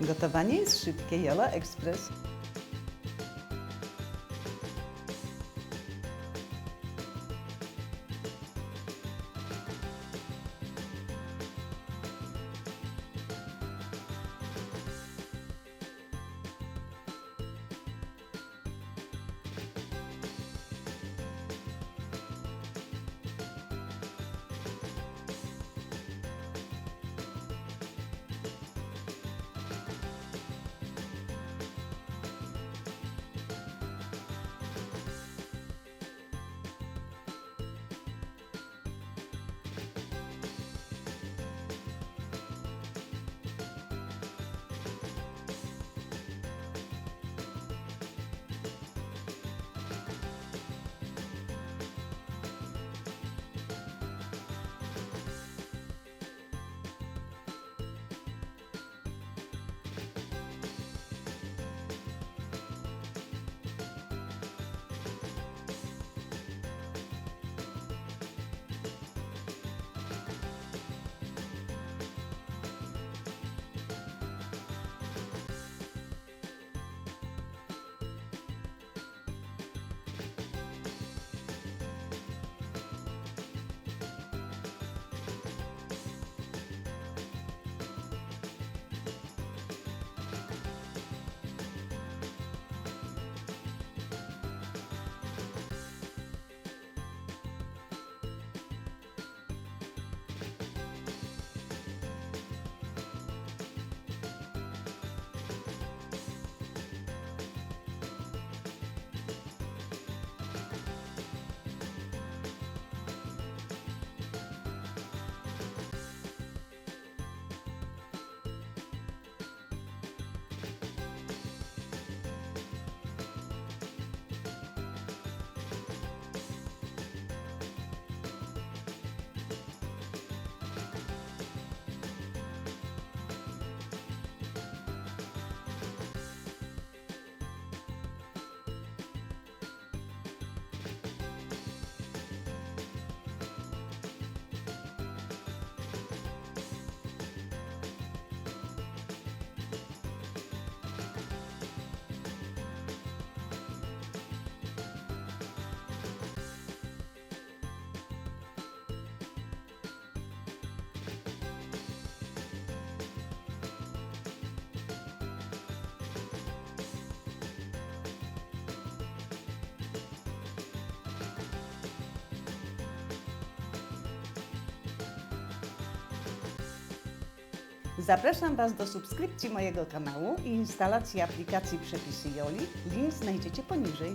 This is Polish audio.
Gotowanie jest szybkie, Jola Express. Zapraszam Was do subskrypcji mojego kanału i instalacji aplikacji Przepisy Joli. Link znajdziecie poniżej.